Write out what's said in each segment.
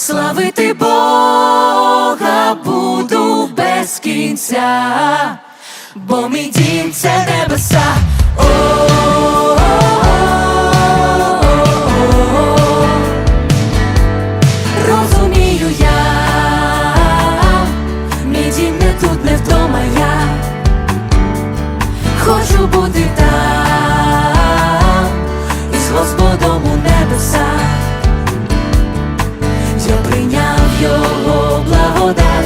Славити Бога буду без кінця, бо мій дім це небеса. mudar.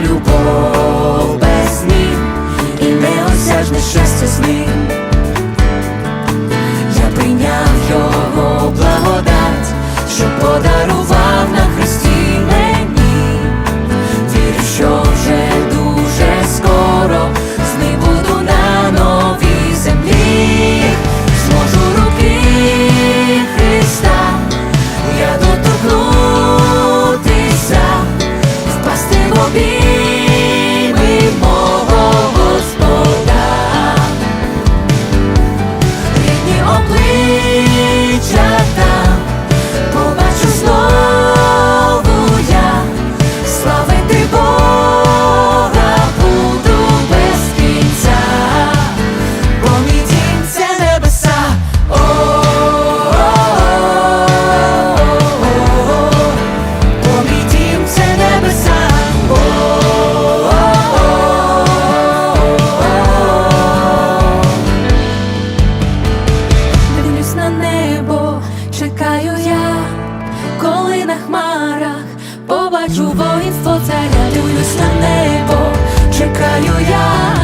Любов без змін і неосяжне щастя з ним. Я прийняв його благодать, щоб подарувати бачу воїнство царя, дивлюсь на небо, чекаю я.